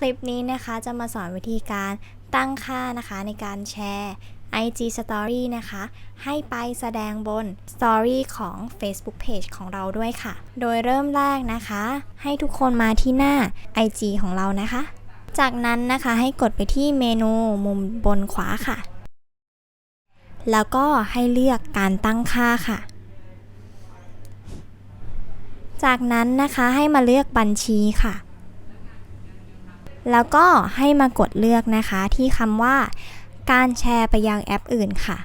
คลิปนี้นะคะจะมาสอนวิธีการตั้งค่านะคะในการแชร์ IG Story นะคะ ให้ไปแสดงบน Story ของ Facebook Page ของเราด้วยค่ะ โดยเริ่มแรกนะคะ ให้ทุกคนมาที่หน้า IG ของเรานะคะ จากนั้นนะคะให้กดไปที่เมนูมุมบนขวาค่ะ แล้วก็ให้เลือกการตั้งค่าค่ะ จากนั้นนะคะให้มาเลือกบัญชีค่ะ แล้วก็ให้มากดเลือกนะคะที่คำว่า การแชร์ไปยังแอปอื่นค่ะ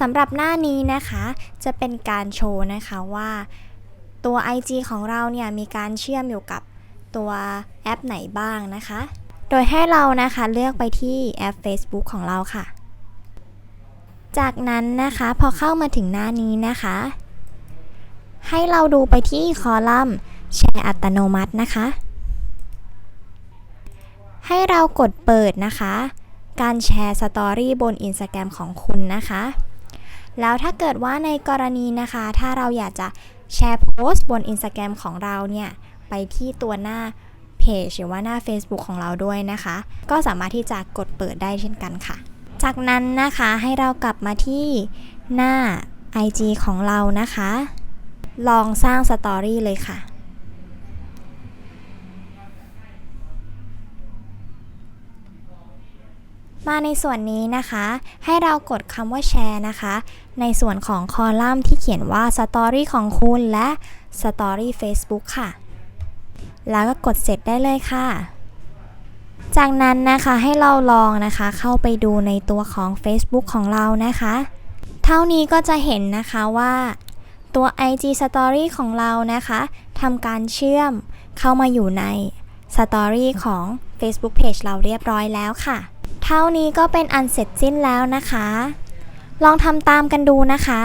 สำหรับหน้านี้นะคะจะเป็นการโชว์นะคะว่า ตัว IG ของเราเนี่ยมีการเชื่อมอยู่กับตัวแอปไหนบ้างนะคะ โดยให้เรานะคะเลือกไปที่แอป Facebook ของเราค่ะ จากนั้นนะคะพอเข้ามาถึงหน้านี้นะคะ ให้เราดูไปที่คอลัมน์แชร์อัตโนมัตินะคะ ให้เรากดเปิดนะคะ การแชร์สตอรี่บน Instagram ของคุณนะคะ แล้วถ้าเกิดว่าในกรณีนะคะ ถ้าเราอยากจะแชร์โพสต์บน Instagram ของเราเนี่ย ไปที่ตัวหน้าเพจหรือว่าหน้า Facebook ของเราด้วยนะคะ ก็สามารถที่จะกดเปิดได้เช่นกันค่ะ จากนั้นนะคะให้เรากลับมาที่หน้า IG ของเรานะคะ ลองสร้างสตอรี่เลยค่ะ มาในส่วนนี้นะคะ ให้เรากดคำว่าแชร์นะคะ ในส่วนของคอลัมน์ที่เขียนว่าสตอรี่ของคุณและสตอรี่ Facebook ค่ะ แล้วก็กดเสร็จได้เลยค่ะ จากนั้นนะคะให้เราลองนะคะเข้าไปดูในตัวของ Facebook ของเรานะคะ เท่านี้ก็จะเห็นนะคะว่าตัว IG Story ของเรานะคะทำการเชื่อมเข้ามาอยู่ใน Story ของ Facebook Page เราเรียบร้อยแล้วค่ะ เท่านี้ก็เป็นอันเสร็จสิ้นแล้วนะคะ ลองทำตามกันดูนะคะ